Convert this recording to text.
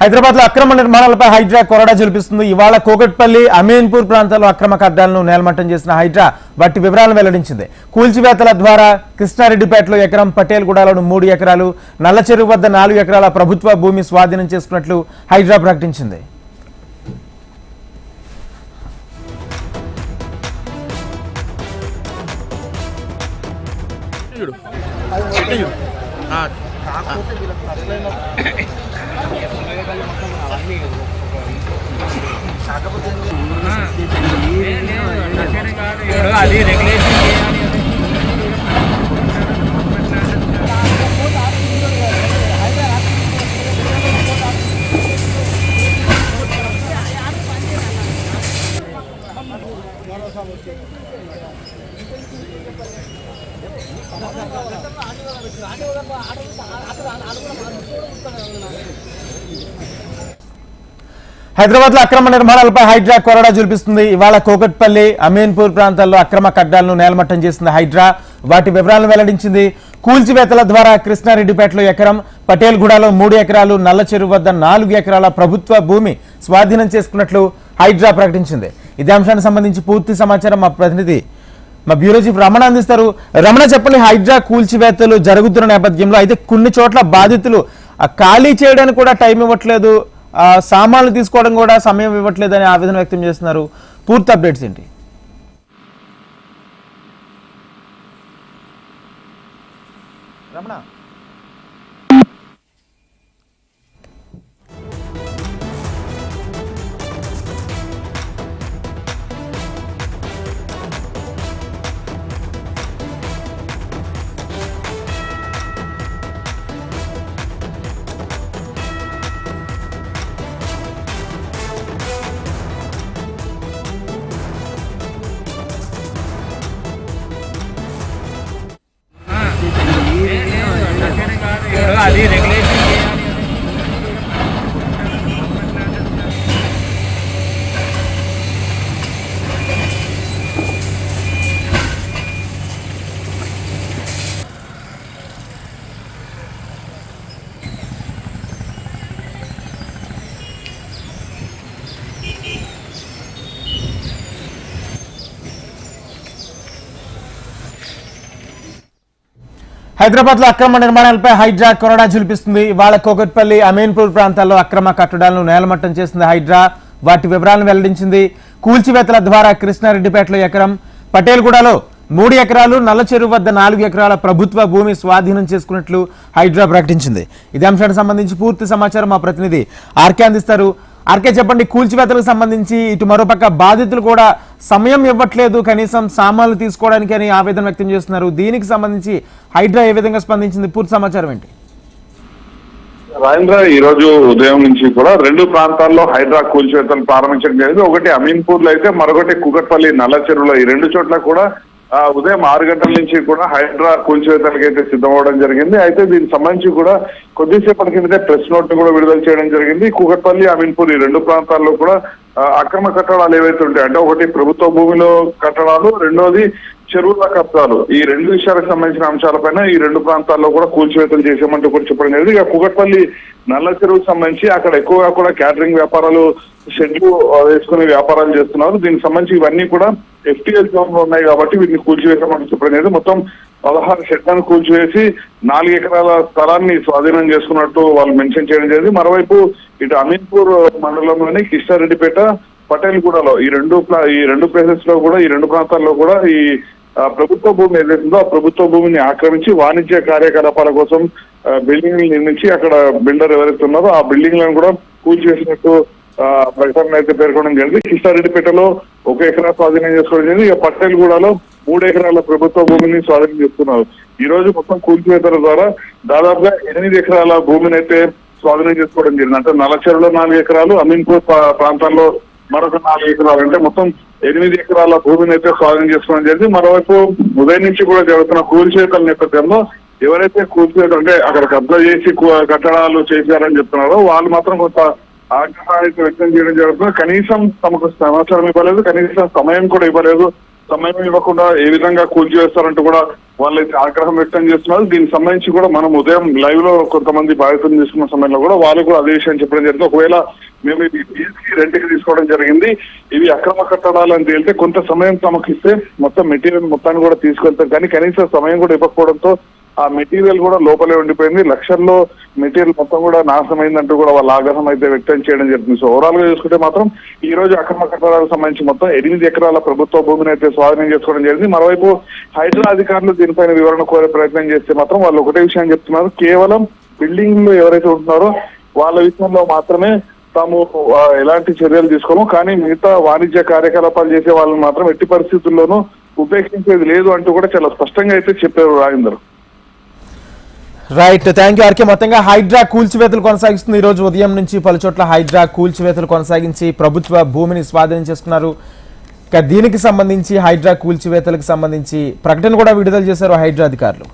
హైదరాబాద్లో అక్రమ నిర్మాణాలపై హైడ్రా కొరడా జలిపిస్తుంది ఇవాళ కోకట్పల్లి అమీన్పూర్ ప్రాంతాల్లో అక్రమ కడ్డాలను నేలమట్టం చేసిన హైడ్రా వాటి వివరాలను వెల్లడించింది. కూల్చివేతల ద్వారా కృష్ణారెడ్డిపేటలో ఎకరం పటేల్ గుడాలను మూడు ఎకరాలు నల్ల చెరువు వద్ద నాలుగు ఎకరాల ప్రభుత్వ భూమి స్వాధీనం చేసుకున్నట్లు హైడ్రా ప్రకటించింది. చూడు. చూడు ఆ, ఇప్పుడు అది రెగ్యులేషన్ చేయాలి. హైదరాబాద్లో అక్రమ నిర్మాణాలపై హైడ్రా కొరడా చూపిస్తుంది. ఇవాళ కోకట్పల్లి అమీన్పూర్ ప్రాంతాల్లో అక్రమ కడ్డాలను నేలమట్టం చేసింది హైడ్రా. వాటి వివరాలను వెల్లడించింది కూల్చివేతల ద్వారా కృష్ణారెడ్డిపేటలో ఎకరం పటేల్గూడలో మూడు ఎకరాలు నల్ల చెరువు వద్ద నాలుగు ఎకరాల ప్రభుత్వ భూమి స్వాధీనం చేసుకున్నట్లు హైడ్రా ప్రకటించింది. ఇదే అంశానికి సంబంధించి పూర్తి సమాచారం మా ప్రతినిధి మా బ్యూరో చీఫ్ రమణ అందిస్తారు. రమణ చెప్పండి హైడ్రా కూల్చివేతలు జరుగుతున్న నేపథ్యంలో అయితే కొన్ని చోట్ల బాధితులు ఖాళీ చేయడానికి కూడా టైం ఇవ్వట్లేదు సామాన్లు తీసుకోవడం కూడా సమయం ఇవ్వట్లేదు అని ఆవేదన వ్యక్తం చేస్తున్నారు. పూర్తి అప్డేట్స్ ఏంటి? రమణ. హైదరాబాద్లో అక్రమ నిర్మాణాలపై హైడ్రా కొరడా జులిపిస్తుంది ఇవాళ కోకట్పల్లి అమీన్పూర్ ప్రాంతాల్లో అక్రమ కట్టడాలను నేలమట్టం చేసింది హైడ్రా. వాటి వివరాలను వెల్లడించింది కూల్చివేతల ద్వారా కృష్ణారెడ్డిపేటలో ఎకరం. పటేల్గూడలో మూడు ఎకరాలు నల్ల చెరువు వద్ద నాలుగు ఎకరాల ప్రభుత్వ భూమి స్వాధీనం చేసుకున్నట్లు హైడ్రా ప్రకటించింది. ఇదే అంశానికి సంబంధించి పూర్తి సమాచారం మా ప్రతినిధి ఆర్కే అందిస్తారు. ఆర్కే చెప్పండి కూల్చివేతలకు సంబంధించి ఇటు మరోపక్క బాధితులు కూడా సమయం ఇవ్వట్లేదు కనీసం సామాన్లు తీసుకోవడానికి అని ఆవేదన వ్యక్తం చేస్తున్నారు. దీనికి సంబంధించి హైడ్రా ఏ విధంగా స్పందించింది? పూర్తి సమాచారం ఏంటి? రాజేంద్ర ఈ రోజు ఉదయం నుంచి కూడా రెండు ప్రాంతాల్లో హైడ్రా కూల్చివేతలు ప్రారంభించడం జరిగింది. ఒకటి అమీన్పూర్లో అయితే మరొకటి కుకట్పల్లి నల్ల చెరువులో ఈ రెండు చోట్ల కూడా ఉదయం ఆరు గంటల నుంచి కూడా హైడ్రా కూల్చివేతలకు అయితే సిద్ధమవడం జరిగింది. అయితే దీనికి సంబంధించి కూడా కొద్దిసేపటి కిందటే ప్రెస్ నోట్ కూడా విడుదల చేయడం జరిగింది. కూకట్పల్లి అమీన్పూర్ ఈ రెండు ప్రాంతాల్లో కూడా అక్రమ కట్టడాలు ఏవైతే ఉంటాయి అంటే ఒకటి ప్రభుత్వ భూమిలో కట్టడాలు రెండోది చెరువుల కప్తాలు ఈ రెండు విషయాలకు సంబంధించిన అంశాలపైన ఈ రెండు ప్రాంతాల్లో కూడా కూల్చివేతలు చేసామంటూ కూడా చెప్పడం జరిగింది. ఇక కుగట్పల్లి నల్ల చెరువుకు సంబంధించి అక్కడ ఎక్కువగా కూడా క్యాటరింగ్ వ్యాపారాలు షెడ్లు వేసుకుని వ్యాపారాలు చేస్తున్నారు. దీనికి సంబంధించి ఇవన్నీ కూడా ఎఫ్టీఎల్ జోన్లో ఉన్నాయి కాబట్టి వీటిని కూల్చివేసామని చెప్పడం జరిగింది. మొత్తం పదహారు షెడ్లను కూల్చివేసి నాలుగు ఎకరాల స్థలాన్ని స్వాధీనం చేసుకున్నట్టు వాళ్ళు మెన్షన్ చేయడం జరిగింది. మరోవైపు ఇటు అమీన్పూర్ మండలంలోని కిష్టారెడ్డిపేట పటేల్గూడలో ఈ రెండు ఈ రెండు ప్లేసెస్లో కూడా ఈ రెండు ప్రాంతాల్లో కూడా ఈ ప్రభుత్వ భూమి ఏదైతుందో ఆ ప్రభుత్వ భూమిని ఆక్రమించి వాణిజ్య కార్యకలాపాల కోసం బిల్డింగ్ నిర్మించి అక్కడ బిల్డర్ ఎవరైతే ఉన్నారో ఆ బిల్డింగ్లను కూడా కూల్చివేసినట్టు చేసినట్టు ప్రకటన అయితే పేర్కొనడం జరిగింది. కిష్టారెడ్డిపేటలో ఒక ఎకరా స్వాధీనం చేసుకోవడం జరిగింది. ఇక పటేల్గూడలో మూడు ఎకరాల ప్రభుత్వ భూమిని స్వాధీనం చేసుకున్నారు. ఈ రోజు మొత్తం కూల్చివేతల ద్వారా దాదాపుగా ఎనిమిది ఎకరాల భూమిని అయితే స్వాధీనం చేసుకోవడం జరిగింది. అంటే నలచెరులో నాలుగు ఎకరాలు అమీన్పూర్ ప్రా- ప్రాంతాల్లో మరొక నాలుగు ఎకరాలు అంటే మొత్తం ఎనిమిది ఎకరాల భూమిని అయితే స్వాధీనం చేసుకోవడం జరిగింది. మరోవైపు ఉదయం నుంచి కూడా జరుగుతున్న కూల్చేతల నేపథ్యంలో ఎవరైతే కూల్చేత అంటే అక్కడ కబ్జా చేసి కట్టడాలు చేశారని చెప్తున్నారో వాళ్ళు మాత్రం కొంత ఆగ్రహాన్ని వ్యక్తం చేయడం జరుగుతుంది. కనీసం తమకు సమాచారం ఇవ్వలేదు. కనీసం సమయం కూడా ఇవ్వలేదు. సమయం ఇవ్వకుండా ఏ విధంగా కూల్చివేస్తారంటూ కూడా వాళ్ళైతే ఆగ్రహం వ్యక్తం చేస్తున్నారు. దీనికి సంబంధించి కూడా మనం ఉదయం లైవ్లో కొంతమంది బాధితులు తీసుకున్న సమయంలో కూడా వాళ్ళు కూడా అదే విషయం చెప్పడం జరిగింది. ఒకవేళ మేము ఇది రెంట్ రెంట్కి తీసుకోవడం జరిగింది. ఇవి అక్రమ కట్టడాలు అని తేలితే కొంత సమయం తమకు ఇస్తే మొత్తం మెటీరియల్ మొత్తాన్ని కూడా తీసుకెళ్తాం కానీ కనీసం సమయం కూడా ఇవ్వకపోవడంతో ఆ మెటీరియల్ కూడా లోపలే ఉండిపోయింది. లక్షల్లో మెటీరియల్ మొత్తం కూడా నాశనమైందంటూ కూడా వాళ్ళ ఆగ్రహం అయితే వ్యక్తం చేయడం జరిగింది. సో ఓవరాల్గా చూసుకుంటే మాత్రం ఈ రోజు అక్రమ కట్టడాలకు సంబంధించి మొత్తం ఎనిమిది ఎకరాల ప్రభుత్వ భూమిని అయితే స్వాధీనం చేసుకోవడం జరిగింది. మరోవైపు హైడ్రా అధికారులు దీనిపైన వివరణ కోరే ప్రయత్నం చేస్తే మాత్రం వాళ్ళు ఒకటే విషయం చెప్తున్నారు. కేవలం బిల్డింగ్లో ఎవరైతే ఉంటున్నారో వాళ్ళ విషయంలో మాత్రమే తాము ఎలాంటి చర్యలు తీసుకోము. కానీ మిగతా వాణిజ్య కార్యకలాపాలు చేసే వాళ్ళని మాత్రం ఎట్టి పరిస్థితుల్లోనూ ఉపేక్షించేది లేదు అంటూ కూడా చాలా స్పష్టంగా అయితే చెప్పారు Rajender. Right thank you RK మొత్తంగా హైడ్రా కూల్చివేతలు కొనసాగిస్తుంది. ఈ రోజు ఉదయం నుంచి పలు చోట్ల హైడ్రా కూల్చివేతలు కొనసాగించి ప్రభుత్వ భూమిని స్వాధీనం చేసుకున్నారు. దీనికి సంబంధించి హైడ్రా కూల్చివేతలకు సంబంధించి ప్రకటన కూడా విడుదల చేశారు హైడ్రా అధికారులు.